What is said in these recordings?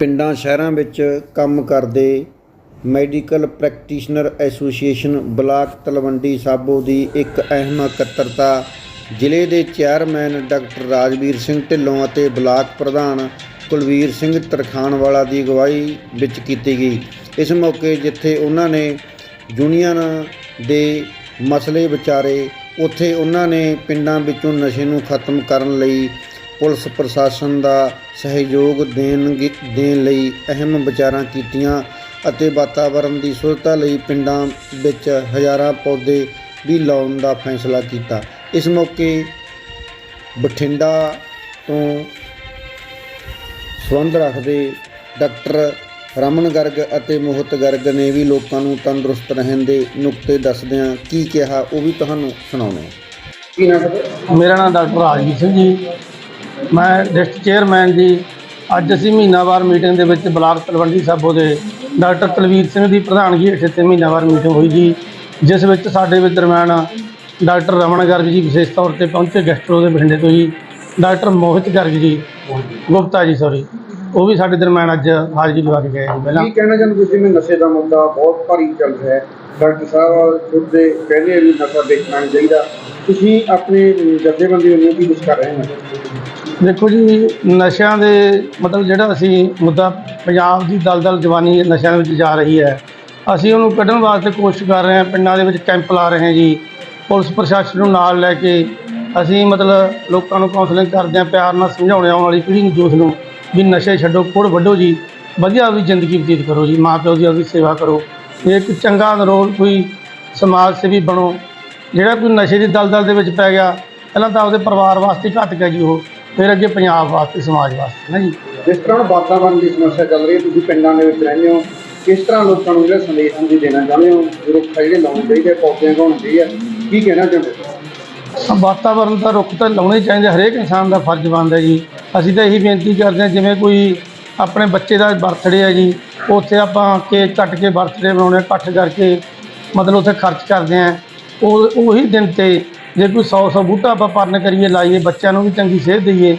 ਪਿੰਡਾਂ, ਸ਼ਹਿਰਾਂ ਵਿੱਚ ਕੰਮ ਕਰਦੇ medical practitioner association block Talwandi Sabo ਦੀ ਇੱਕ ਅਹਿਮ ਇਕੱਤਰਤਾ, ਜ਼ਿਲ੍ਹੇ ਦੇ ਚੇਅਰਮੈਨ ਡਾਕਟਰ ਰਾਜਵੀਰ ਸਿੰਘ ਢਿੱਲੋਂ ਅਤੇ ਬਲਾਕ ਪ੍ਰਧਾਨ ਕੁਲਵੀਰ ਸਿੰਘ ਤਰਖਾਣਵਾਲਾ ਦੀ ਅਗਵਾਈ ਵਿੱਚ ਕੀਤੀ ਗਈ। ਇਸ ਮੌਕੇ ਜਿੱਥੇ ਉਹਨਾਂ ਨੇ ਯੂਨੀਅਨ ਦੇ ਮਸਲੇ ਵਿਚਾਰੇ, ਉੱਥੇ ਉਹਨਾਂ ਨੇ ਪਿੰਡਾਂ ਵਿੱਚੋਂ ਨਸ਼ੇ ਨੂੰ ਖਤਮ ਕਰਨ ਲਈ ਪੁਲਿਸ ਪ੍ਰਸ਼ਾਸਨ ਦਾ ਸਹਿਯੋਗ ਦੇਣ ਦੇਣ ਲਈ ਅਹਿਮ ਵਿਚਾਰਾਂ ਕੀਤੀਆਂ ਅਤੇ ਵਾਤਾਵਰਣ ਦੀ ਸੁਰੱਖਿਆ ਲਈ ਪਿੰਡਾਂ ਵਿੱਚ ਹਜ਼ਾਰਾਂ ਪੌਦੇ ਵੀ ਲਾਉਣ ਦਾ ਫੈਸਲਾ ਕੀਤਾ। ਇਸ ਮੌਕੇ ਬਠਿੰਡਾ ਤੋਂ ਸੰਬੰਧ ਰੱਖਦੇ ਡਾਕਟਰ ਰਮਨ ਗਰਗ ਅਤੇ ਮੋਹਿਤ ਗਰਗ ਨੇ ਵੀ ਲੋਕਾਂ ਨੂੰ ਤੰਦਰੁਸਤ ਰਹਿਣ ਦੇ ਨੁਕਤੇ ਦੱਸਦਿਆਂ ਕੀ ਕਿਹਾ, ਉਹ ਵੀ ਤੁਹਾਨੂੰ ਸੁਣਾਉਂਦੇ ਮੇਰਾ ਨਾਮ ਡਾਕਟਰ ਰਾਜਵੀਰ ਸਿੰਘ ਜੀ। ਮੈਂ ਡਿਸਟ੍ਰਿਕਟ ਚੇਅਰਮੈਨ ਜੀ, ਅੱਜ ਅਸੀਂ ਮਹੀਨਾਵਾਰ ਮੀਟਿੰਗ ਦੇ ਵਿੱਚ ਬਲਾਕ ਤਲਵੰਡੀ ਸਾਬੋ ਦੇ ਡਾਕਟਰ ਤਲਵੀਰ ਸਿੰਘ ਦੀ ਪ੍ਰਧਾਨਗੀ ਹੇਠ ਇੱਥੇ ਮਹੀਨਾਵਾਰ ਮੀਟਿੰਗ ਹੋਈ ਜੀ, ਜਿਸ ਵਿੱਚ ਸਾਡੇ ਵੀ ਦਰਮਿਆਨ ਡਾਕਟਰ ਰਮਨ ਗਰਗ ਜੀ ਵਿਸ਼ੇਸ਼ ਤੌਰ ਤੇ ਪਹੁੰਚੇ ਗੈਸਟਰੋ ਦੇ ਬਠਿੰਡੇ ਤੋਂ ਜੀ, ਡਾਕਟਰ ਮੋਹਿਤ ਗਰਗ ਜੀ, ਗੁਪਤਾ ਜੀ ਸੌਰੀ ਉਹ ਵੀ ਸਾਡੇ ਦਰਮਿਆਨ ਅੱਜ ਹਾਜ਼ਰੀ ਲਵਾ ਕੇ ਗਏ ਜੀ ਪਹਿਲਾਂ। ਕੀ ਕਹਿਣਾ ਚਾਹੁੰਦੇ ਤੁਸੀਂ? ਵੀ ਨਸ਼ੇ ਦਾ ਮੁੱਦਾ ਬਹੁਤ ਭਾਰੀ ਚੱਲ ਰਿਹਾ ਹੈ। ਡਾਕਟਰ ਸਾਹਿਬ ਖੁਦ ਦੇ ਕਹਿੰਦੇ ਵੀ ਨਸ਼ਾ ਦੇਖਣਾ ਚਾਹੀਦਾ। ਤੁਸੀਂ ਆਪਣੇ ਜਥੇਬੰਦੀ ਵੱਲੋਂ ਕੀ ਕੁਝ ਕਰ ਰਹੇ ਹੋ? ਦੇਖੋ ਜੀ, ਨਸ਼ਿਆਂ ਦੇ ਮਤਲਬ ਜਿਹੜਾ ਅਸੀਂ ਮੁੱਦਾ ਪੰਜਾਬ ਦੀ ਦਲਦਲ ਜਵਾਨੀ ਨਸ਼ਿਆਂ ਦੇ ਵਿੱਚ ਜਾ ਰਹੀ ਹੈ, ਅਸੀਂ ਉਹਨੂੰ ਕੱਢਣ ਵਾਸਤੇ ਕੋਸ਼ਿਸ਼ ਕਰ ਰਹੇ ਹਾਂ, ਪਿੰਡਾਂ ਦੇ ਵਿੱਚ ਕੈਂਪ ਲਾ ਰਹੇ ਹਾਂ ਜੀ, ਪੁਲਿਸ ਪ੍ਰਸ਼ਾਸਨ ਨੂੰ ਨਾਲ ਲੈ ਕੇ ਅਸੀਂ ਮਤਲਬ ਲੋਕਾਂ ਨੂੰ ਕਾਉਂਸਲਿੰਗ ਕਰਦੇ ਹਾਂ, ਪਿਆਰ ਨਾਲ ਸਮਝਾਉਣੇ ਆਉਣ ਵਾਲੀ ਪੀੜ੍ਹੀ ਨੂੰ, ਜੋਸ਼ ਨੂੰ ਵੀ ਨਸ਼ੇ ਛੱਡੋ, ਕੋੜ ਵੱਢੋ ਜੀ, ਵਧੀਆ ਵੀ ਜ਼ਿੰਦਗੀ ਬਤੀਤ ਕਰੋ ਜੀ, ਮਾਂ ਪਿਓ ਦੀ ਆਪਦੀ ਸੇਵਾ ਕਰੋ ਇਹ ਇੱਕ ਚੰਗਾ ਨਰੋਲ ਕੋਈ ਸਮਾਜ ਸੇਵੀ ਬਣੋ, ਜਿਹੜਾ ਕੋਈ ਨਸ਼ੇ ਦੀ ਦਲਦਲ ਦੇ ਵਿੱਚ ਪੈ ਗਿਆ, ਪਹਿਲਾਂ ਤਾਂ ਆਪਦੇ ਪਰਿਵਾਰ ਵਾਸਤੇ ਘਾਤਕ ਹੈ ਜੀ ਉਹ ਫਿਰ ਅੱਗੇ ਪੰਜਾਬ ਵਾਸਤੇ ਸਮਾਜ ਵਾਸਤੇ ਨਾ ਜੀ। ਜਿਸ ਤਰ੍ਹਾਂ ਹੁਣ ਵਾਤਾਵਰਣ ਦੀ ਸਮੱਸਿਆ ਚੱਲ ਰਹੀ ਹੈ ਤੁਸੀਂ ਪਿੰਡਾਂ ਦੇ ਵਿੱਚ ਰਹਿੰਦੇ ਹੋ ਕਿਸ ਤਰ੍ਹਾਂ ਲੋਕਾਂ ਨੂੰ ਜਿਹੜਾ ਸੰਦੇਸ਼ ਤੁਸੀਂ ਦੇਣਾ ਚਾਹੁੰਦੇ ਹੋ? ਰੁੱਖ ਆ ਜਿਹੜੇ ਲਾਉਣੇ ਚਾਹੀਦੇ ਪੌਦਿਆਂ ਲਾਉਣੇ ਚਾਹੀਦੇ ਆ ਕੀ ਕਹਿਣਾ ਚਾਹੁੰਦੇ ਹੋ? ਵਾਤਾਵਰਣ ਦਾ ਰੁੱਖ ਤਾਂ ਲਾਉਣੇ ਹੀ ਚਾਹੀਦੇ ਹਰੇਕ ਇਨਸਾਨ ਦਾ ਫਰਜ਼ ਬਣਦਾ ਜੀ। ਅਸੀਂ ਤਾਂ ਇਹੀ ਬੇਨਤੀ ਕਰਦੇ ਹਾਂ ਜਿਵੇਂ ਕੋਈ ਆਪਣੇ ਬੱਚੇ ਦਾ ਬਰਥਡੇ ਹੈ ਜੀ ਉੱਥੇ ਆਪਾਂ ਕੇਕ ਕੱਟ ਕੇ ਬਰਥਡੇ ਬਣਾਉਣੇ ਇਕੱਠ ਕਰਕੇ ਮਤਲਬ ਉੱਥੇ ਖਰਚ ਕਰਦੇ ਹਾਂ। ਉਹ ਉਹੀ ਦਿਨ ਤੇ ਜੇ ਕੋਈ 100 100 ਬੂਟਾ ਆਪਾਂ ਪਰਨ ਕਰੀਏ ਲਾਈਏ ਬੱਚਿਆਂ ਨੂੰ ਵੀ ਚੰਗੀ ਸਿਹਤ ਦਈਏ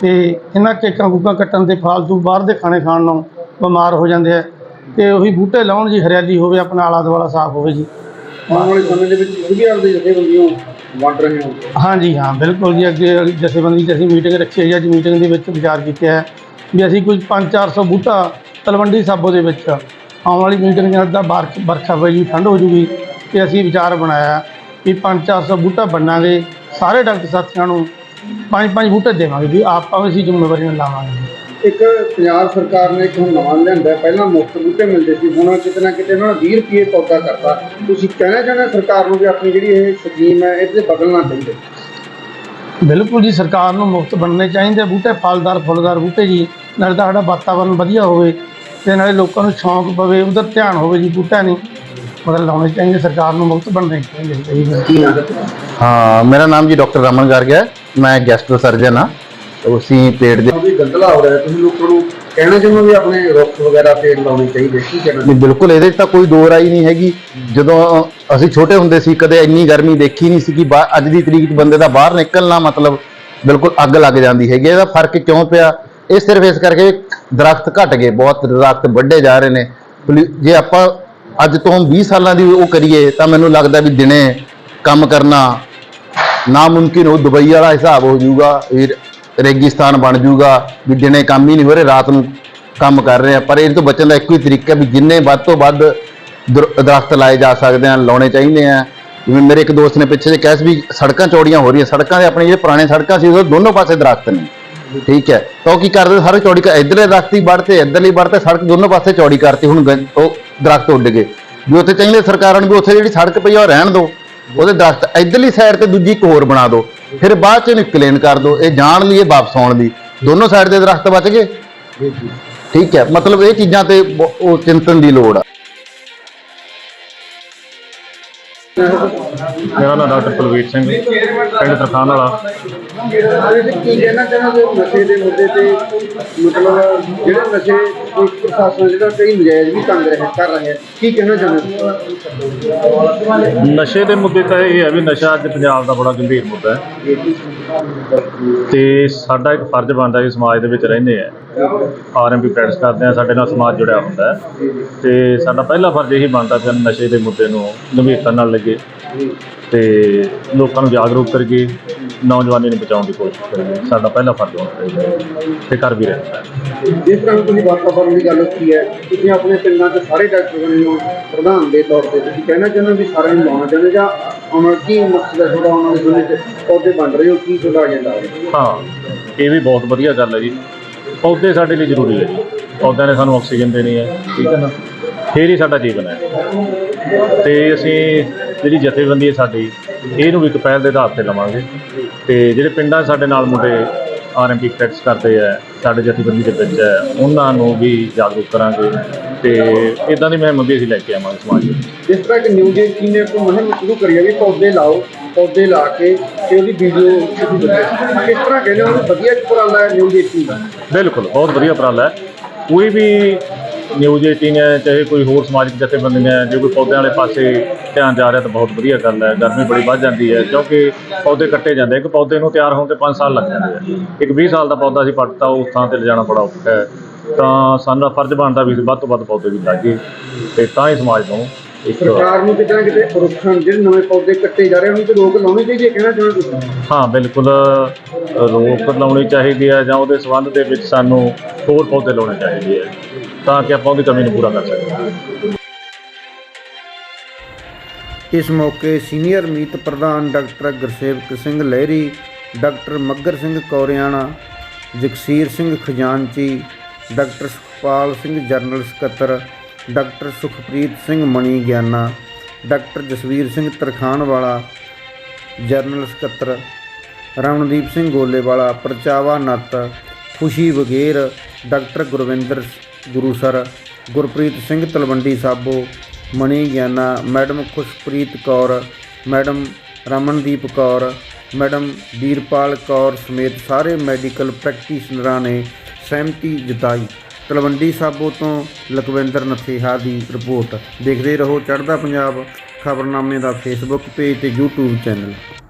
ਤੇ ਇਹਨਾਂ ਕੇਕਾਂ ਕੂਕਾਂ ਕੱਟਣ ਦੇ ਫਾਲਤੂ ਬਾਹਰ ਦੇ ਖਾਣੇ ਖਾਣ ਨੂੰ ਬਿਮਾਰ ਹੋ ਜਾਂਦੇ ਆ। ਤੇ ਉਹੀ ਬੂਟੇ ਲਾਉਣ ਜੀ ਹਰਿਆਲੀ ਹੋਵੇ ਆਪਣਾ ਆਲਾ ਦੁਆਲਾ ਸਾਫ਼ ਹੋਵੇ ਜੀ। ਆਉਣ ਵਾਲੇ ਸਮੇਂ ਦੇ ਵਿੱਚ ਤੁਸੀਂ ਵੀ ਆਪਦੇ ਜਥੇਬੰਦੀਆਂ ਵੰਡ ਰਹੇ ਹੋ। ਹਾਂਜੀ ਹਾਂ ਬਿਲਕੁਲ ਜੀ ਅੱਗੇ ਜਥੇਬੰਦੀ 'ਚ ਅਸੀਂ ਮੀਟਿੰਗ ਰੱਖੀ ਹੈ ਜੀ ਅੱਜ ਮੀਟਿੰਗ ਦੇ ਵਿੱਚ ਵਿਚਾਰ ਕੀਤਾ ਹੈ ਵੀ ਅਸੀਂ ਕੋਈ 5-400 ਬੂਟਾ ਤਲਵੰਡੀ ਸਾਬੋ ਦੇ ਵਿੱਚ ਆਉਣ ਵਾਲੀ ਮੀਟਿੰਗ ਦਾ ਹੋਈ ਜੀ ਠੰਡ ਹੋ ਜੂਗੀ ਤੇ ਅਸੀਂ ਵਿਚਾਰ ਬਣਾਇਆ। ਵੀ 5-400 ਬੂਟਾ ਬਣਾਂਗੇ ਸਾਰੇ ਡਾਕਟਰ ਸਾਥੀਆਂ ਨੂੰ ਪੰਜ ਪੰਜ ਬੂਟੇ ਦੇਵਾਂਗੇ ਵੀ ਆਪਾਂ ਵੀ ਅਸੀਂ ਜ਼ਿੰਮੇਵਾਰੀ ਨਾਲ ਲਾਵਾਂਗੇ। ਇੱਕ ਪੰਜਾਬ ਸਰਕਾਰ ਨੇ ਇੱਕ ਹੁਣ ਨਵਾਂ ਲਿਆਂਦਾ। ਪਹਿਲਾਂ ਮੁਫਤ ਬੂਟੇ ਮਿਲਦੇ ਸੀ ਹੁਣ ਕਿਤੇ ਨਾ ਕਿਤੇ ਉਹਨਾਂ ਨੇ 20 ਰੁਪਏ ਪੌਦਾ ਕਰਤਾ ਤੁਸੀਂ ਕਹਿਣਾ ਚਾਹੁੰਦੇ ਸਰਕਾਰ ਨੂੰ ਵੀ ਆਪਣੀ ਜਿਹੜੀ ਇਹ ਸਕੀਮ ਹੈ ਇਹਦੇ ਬਦਲਣਾ ਚਾਹੀਦਾ ਬਿਲਕੁਲ ਜੀ ਸਰਕਾਰ ਨੂੰ ਮੁਫਤ ਬਣਨੇ ਚਾਹੀਦੇ ਬੂਟੇ ਫਲਦਾਰ ਫੁੱਲਦਾਰ ਬੂਟੇ ਜੀ ਨਾਲੇ ਤਾਂ ਸਾਡਾ ਵਾਤਾਵਰਨ ਵਧੀਆ ਹੋਵੇ ਤੇ ਨਾਲੇ ਲੋਕਾਂ ਨੂੰ ਸ਼ੌਂਕ ਪਵੇ ਉਧਰ ਧਿਆਨ ਹੋਵੇ ਜੀ ਬੂਟਿਆਂ ਨਹੀਂ ਮਤਲਬ ਲਾਉਣੇ ਚਾਹੀਦੇ ਸਰਕਾਰ ਨੂੰ ਮੁਫਤ ਬਣਨੇ ਚਾਹੀਦੇ ਹਾਂ ਮੇਰਾ ਨਾਮ ਜੀ ਡਾਕਟਰ ਰਮਨ ਗਰਗ ਹੈ। ਮੈਂ ਗੈਸਟਰੋ ਸਰਜਨ ਹਾਂ। ਅਸੀਂ ਪੇਟ ਦੇ ਵੀ ਗੰਦਲਾ ਹੋ ਰਿਹਾ ਤੁਸੀਂ ਲੋਕਾਂ ਨੂੰ ਕਹਿਣਾ ਚਾਹੁੰਦੇ ਵੀ ਆਪਣੇ ਰੁੱਖ ਵਗੈਰਾ ਪੇੜ ਲਾਉਣੇ ਚਾਹੀਦੇ ਕੀ ਕਹਿਣਾ ਨਹੀਂ, ਬਿਲਕੁਲ ਇਹਦੇ 'ਚ ਤਾਂ ਕੋਈ ਦੋ ਰਾਈ ਨਹੀਂ ਹੈਗੀ। ਜਦੋਂ ਅਸੀਂ ਛੋਟੇ ਹੁੰਦੇ ਸੀ ਕਦੇ ਇੰਨੀ ਗਰਮੀ ਦੇਖੀ ਨਹੀਂ ਸੀ ਕਿ ਅੱਜ ਦੀ ਤਰੀਕ 'ਚ ਬੰਦੇ ਦਾ ਬਾਹਰ ਨਿਕਲਣਾ ਮਤਲਬ ਬਿਲਕੁਲ ਅੱਗ ਲੱਗ ਜਾਂਦੀ ਹੈਗੀ ਇਹਦਾ ਫ਼ਰਕ ਕਿਉਂ ਪਿਆ? ਇਹ ਸਿਰਫ ਇਸ ਕਰਕੇ ਦਰਖਤ ਘਟ ਗਏ ਬਹੁਤ ਦਰਖਤ ਵੱਡੇ ਜਾ ਰਹੇ ਨੇ। ਜੇ ਆਪਾਂ ਅੱਜ ਤੋਂ 20 ਸਾਲਾਂ ਦੀ ਉਹ ਕਰੀਏ ਤਾਂ ਮੈਨੂੰ ਲੱਗਦਾ ਵੀ ਦਿਨੇ ਕੰਮ ਕਰਨਾ ਨਾਮੁਮਕਿਨ ਉਹ ਦੁਬਈ ਵਾਲਾ ਹਿਸਾਬ ਹੋ ਜਾਊਗਾ ਵੀ ਰੇਗਿਸਤਾਨ ਬਣ ਜਾਊਗਾ, ਵੀ ਦਿਨੇ ਕੰਮ ਹੀ ਨਹੀਂ ਹੋ ਰਿਹਾ, ਰਾਤ ਨੂੰ ਕੰਮ ਕਰ ਰਹੇ ਆ। ਪਰ ਇਹ ਤੋਂ ਬਚਣ ਦਾ ਇੱਕੋ ਹੀ ਤਰੀਕਾ ਵੀ ਜਿੰਨੇ ਵੱਧ ਤੋਂ ਵੱਧ ਦਰ- ਦਰਖਤ ਲਾਏ ਜਾ ਸਕਦੇ ਆ, ਲਾਉਣੇ ਚਾਹੀਦੇ ਆ। ਜਿਵੇਂ ਮੇਰੇ ਇੱਕ ਦੋਸਤ ਨੇ ਪਿੱਛੇ ਜੇ ਕਿਹਾ ਸੀ ਵੀ ਸੜਕਾਂ ਚੌੜੀਆਂ ਹੋ ਰਹੀਆਂ, ਸੜਕਾਂ ਦੇ ਆਪਣੇ ਜਿਹੜੇ ਪੁਰਾਣੇ ਸੜਕਾਂ ਸੀ, ਉਹ ਦੋਨੋਂ ਪਾਸੇ ਦਰਖਤ ਨੇ। ਠੀਕ ਹੈ, ਤਾਂ ਉਹ ਕੀ ਕਰਦੇ, ਸਾਰੇ ਚੌੜੀ ਕਰ, ਇਧਰਲੇ ਦਰਖਤ ਹੀ ਵੱਢਤੇ, ਇਧਰਲੀ ਵੱਢਤੇ, ਸੜਕ ਦੋਨੋਂ ਪਾਸੇ ਚੌੜੀ ਕਰਤੀ, ਹੁਣ ਗੰ- ਉਹ ਦਰਖਤ ਉੱਡ ਗਏ। ਵੀ ਉੱਥੇ ਚਾਹੀਦੇ ਸਰਕਾਰਾਂ ਨੂੰ ਵੀ ਉੱਥੇ ਜਿਹੜੀ ਸੜਕ ਪਈ ਆ ਉਹ ਰਹਿਣ ਦਿਓ। ਉਹਦੇ ਦਰਖਤ ਇਧਰਲੀ ਸਾਈਡ ਤੇ ਦੂਜੀ ਇੱਕ ਹੋਰ ਬਣਾ ਦਿਓ। ਫਿਰ ਬਾਅਦ ਚ ਇਹਨੂੰ ਕਲੀਨ ਕਰ ਦਿਓ। ਇਹ ਜਾਣ ਲਈ ਇਹ ਵਾਪਸ ਆਉਣ ਲਈ। ਦੋਨੋਂ ਸਾਈਡ ਦੇ ਦਰਖਤ ਬਚ ਗਏ। ਠੀਕ ਹੈ। ਮਤਲਬ ਇਹ ਚੀਜ਼ਾਂ ਤੇ ਉਹ ਚਿੰਤਨ ਦੀ ਲੋੜ ਆ। ਮੇਰਾ ਨਾਮ ਡਾਕਟਰ ਕੁਲਵੀਰ ਸਿੰਘ ਪਿੰਡ ਤਰਖਾਨ ਵਾਲਾ। ਤੁਸੀਂ ਕੀ ਕਹਿਣਾ ਚਾਹੁੰਦੇ ਹੋ ਨਸ਼ੇ ਦੇ ਮੁੱਦੇ ਤੇ ਮਤਲਬ ਜਿਹੜੇ ਨਸ਼ੇ ਪੁਲਿਸ ਪ੍ਰਸ਼ਾਸਨ ਜਿਹੜਾ ਕਈ ਨਜਾਇਜ਼ ਵੀ ਤੰਗ ਰਹੇ ਕਰ ਰਹੇ ਹੈ ਕੀ ਕਹਿਣਾ ਚਾਹੁੰਦੇ ਹੋ? ਨਸ਼ੇ ਦੇ ਮੁੱਦੇ ਤਾਂ ਇਹ ਹੈ ਵੀ ਨਸ਼ਾ ਅੱਜ ਪੰਜਾਬ ਦਾ ਬੜਾ ਗੰਭੀਰ ਮੁੱਦਾ ਹੈ। ਤੇ ਸਾਡਾ ਇੱਕ ਫਰਜ਼ ਬਣਦਾ ਹੈ ਸਮਾਜ ਦੇ ਵਿੱਚ ਰਹਿੰਦੇ ਆ। ਆਰਐਮਪੀ ਪ੍ਰੈਕਟਿਸ ਕਰਦੇ ਆ ਸਾਡੇ ਨਾਲ ਸਮਾਜ ਜੁੜਿਆ ਹੁੰਦਾ ਹੈ। ਤੇ ਸਾਡਾ ਪਹਿਲਾ ਫਰਜ਼ ਇਹੀ ਬਣਦਾ ਕਿ ਨਸ਼ੇ ਦੇ ਮੁੱਦੇ ਨੂੰ ਗੰਭੀਰਤਾ ਨਾਲ ਲੱਗੇ ਤੇ ਲੋਕਾਂ ਨੂੰ ਜਾਗਰੂਕ ਕਰੀਏ ਨੌਜਵਾਨੀ ਨੂੰ ਬਚਾਉਣ ਦੀ ਕੋਸ਼ਿਸ਼ ਕਰੀਏ। ਸਾਡਾ ਪਹਿਲਾ ਫਰਜ਼ ਹੋਣਾ ਚਾਹੀਦਾ ਹੈ ਤੇ ਕਰ ਵੀ ਰਹੇ ਜਿਸ ਤਰ੍ਹਾਂ ਤੁਸੀਂ ਵਾਤਾਵਰਨ ਦੀ ਗੱਲ ਕੀਤੀ ਹੈ ਤੁਸੀਂ ਆਪਣੇ ਪਿੰਡਾਂ 'ਚ ਸਾਰੇ ਡਾਕਟਰ ਹੋ ਪ੍ਰਧਾਨ ਦੇ ਤੌਰ ਤੇ ਤੁਸੀਂ ਕਹਿਣਾ ਚਾਹੁੰਦੇ ਹੋ ਵੀ ਸਾਰਿਆਂ ਨੂੰ ਲਾਉਣਾ ਚਾਹੁੰਦੇ ਜਾਂ ਉਹਨਾਂ ਕੀ ਮਕਸਦ ਹੈ ਤੁਹਾਡਾ ਉਹਨਾਂ ਦੇ ਸਮੇਂ 'ਚ ਪੌਦੇ ਬਣ ਰਹੇ ਹੋ ਕੀ ਤੁਹਾਡਾ ਏਜੰਡਾ ਹੈ? ਹਾਂ ਇਹ ਵੀ ਬਹੁਤ ਵਧੀਆ ਗੱਲ ਹੈ ਜੀ। ਪੌਦੇ ਸਾਡੇ ਲਈ ਜ਼ਰੂਰੀ ਹੈ। ਜੀ ਪੌਦਿਆਂ ਨੇ ਸਾਨੂੰ ਆਕਸੀਜਨ ਦੇਣੀ ਹੈ। ਠੀਕ ਹੈ ਨਾ? ਫੇਰ ਹੀ ਸਾਡਾ ਜੀਵਨ ਹੈ। ਤੇ ਅਸੀਂ ਜਿਹੜੀ ਜਥੇਬੰਦੀ ਹੈ ਸਾਡੀ ਇਹਨੂੰ ਵੀ ਇੱਕ ਪਹਿਲ ਦੇ ਆਧਾਰ ਤੇ ਲਵਾਂਗੇ। ਤੇ ਜਿਹੜੇ ਪਿੰਡਾਂ ਸਾਡੇ ਨਾਲ ਮੁੰਡੇ ਆਰਐਮਪੀ ਪ੍ਰੈਕਟਿਸ ਕਰਦੇ ਆ ਸਾਡੇ ਜਥੇਬੰਦੀ ਦੇ ਵਿੱਚ ਹੈ ਉਹਨਾਂ ਨੂੰ ਵੀ ਜਾਗਰੂਕ ਕਰਾਂਗੇ। ਤੇ ਇਦਾਂ ਦੀ ਮੁਹਿੰਮ ਵੀ ਅਸੀਂ ਲੈ ਕੇ ਆਵਾਂਗੇ ਸਮਾਜ ਵਿੱਚ ਜਿਸ ਤਰ੍ਹਾਂ ਕਿ ਨਿਊ ਜੀ ਨੇ ਇੱਕ ਮੁਹਿੰਮ ਸ਼ੁਰੂ ਕਰੀ ਹੈ ਵੀ ਪੌਦੇ ਲਾਓ। ਪੌਦੇ ਲਾ ਕੇ ਤੇ ਉਹਦੀ ਵੀਡੀਓ ਸ਼ੁਰੂ ਕਰੋ ਕਿਸ ਤਰ੍ਹਾਂ ਕਹਿੰਦੇ ਹੋ ਵਧੀਆ ਉਪਰਾਲਾ ਹੈ ਨਿਊ ਜੀ ਬਿਲਕੁਲ, ਬਹੁਤ ਵਧੀਆ ਉਪਰਾਲਾ ਹੈ। ਕੋਈ ਵੀ ਨਿਊਜ਼ 18 ਹੈ, ਚਾਹੇ ਕੋਈ ਹੋਰ ਸਮਾਜਿਕ ਜਥੇਬੰਦੀਆਂ ਹੈ, ਜੇ ਕੋਈ ਪੌਦਿਆਂ ਵਾਲੇ ਪਾਸੇ ਧਿਆਨ ਜਾ ਰਿਹਾ ਤਾਂ ਬਹੁਤ ਵਧੀਆ ਗੱਲ ਹੈ। ਗਰਮੀ ਬੜੀ ਵੱਧ ਜਾਂਦੀ ਹੈ, ਕਿਉਂਕਿ ਪੌਦੇ ਕੱਟੇ ਜਾਂਦੇ ਇੱਕ ਪੌਦੇ ਨੂੰ ਤਿਆਰ ਹੋਣ ਤੇ 5 ਸਾਲ ਲੱਗ ਜਾਂਦੇ ਆ। ਇੱਕ 20 ਸਾਲ ਦਾ ਪੌਦਾ ਸੀ ਪੱਟਤਾ, ਉਸ ਥਾਂ ਤੇ ਲਿਜਾਣਾ ਬੜਾ ਔਖਾ ਹੈ। ਤਾਂ ਸਾਨੂੰ ਫਰਜ਼ ਬਣਦਾ ਵੀ ਅਸੀਂ ਵੱਧ ਤੋਂ ਵੱਧ ਪੌਦੇ ਵੀ ਲਾਗੇ ਤੇ ਤਾਂ ਹੀ ਸਮਾਜ ਨੂੰ ਸਰਕਾਰ ਨੂੰ ਕਿਤੇ ਨਾ ਕਿਤੇ ਰੁੱਖਾਂ ਜਿਹੜੇ ਨਵੇਂ ਪੌਦੇ ਕੱਟੇ ਜਾ ਰਹੇ ਉਹਨਾਂ ਤੇ ਰੋਕ ਲਾਉਣੀ ਚਾਹੀਦੀ ਹੈ ਕਹਿਣਾ ਚਾਹੁੰਦੇ ਤੁਸੀਂ? ਹਾਂ ਬਿਲਕੁਲ ਰੋਕ ਲਾਉਣੀ ਚਾਹੀਦੀ ਹੈ ਜਾਂ ਉਹਦੇ ਸੰਬੰਧ ਦੇ ਵਿੱਚ ਸਾਨੂੰ ਹੋਰ ਪੌਦੇ ਲਾਉਣੇ ਚਾਹੀਦੇ ਹੈ ਤਾਂ ਕਿ ਆਪਾਂ ਉਹਦੀ ਕਮੀ ਨੂੰ ਪੂਰਾ ਕਰ ਸਕੀਏ। ਇਸ ਮੌਕੇ ਸੀਨੀਅਰ ਮੀਤ ਪ੍ਰਧਾਨ ਡਾਕਟਰ ਗੁਰਸੇਵਕ ਸਿੰਘ ਲਹਿਰੀ ਡਾਕਟਰ ਮੱਗਰ ਸਿੰਘ ਕੌਰਿਆਣਾ ਜਗਸੀਰ ਸਿੰਘ ਖਜ਼ਾਨਚੀ ਡਾਕਟਰ ਸੁਖਪਾਲ ਸਿੰਘ ਜਨਰਲ ਸਕੱਤਰ doctor Sukhpreet Singh Mani Giana, doctor Jasvir Singh Tarkhanwala, general ਸਕੱਤਰ ਰਮਨਦੀਪ ਸਿੰਘ ਗੋਲੇਵਾਲਾ, ਪ੍ਰਚਾਵਾ ਨੱਤ, ਖੁਸ਼ੀ ਵਗੇਰ, doctor Gurvinder Gurusar Gurpreet Singh Talwandi Sabo, Mani Giana, madam Khushpreet Kaur, madam Ramandeep Kaur, madam Veerpal Kaur ਸਮੇਤ ਸਾਰੇ medical ਪ੍ਰੈਕਟੀਸ਼ਨਰਾਂ ਨੇ ਸਹਿਮਤੀ ਜਤਾਈ। ਤਲਵੰਡੀ ਸਾਬੋ ਤੋਂ ਲਖਵਿੰਦਰ ਨਥੇਹਾ ਦੀ ਰਿਪੋਰਟ। ਦੇਖਦੇ ਰਹੋ ਚੜ੍ਹਦਾ ਪੰਜਾਬ ਖਬਰਨਾਮੇ ਦਾ ਫੇਸਬੁੱਕ ਪੇਜ ਤੇ YouTube ਚੈਨਲ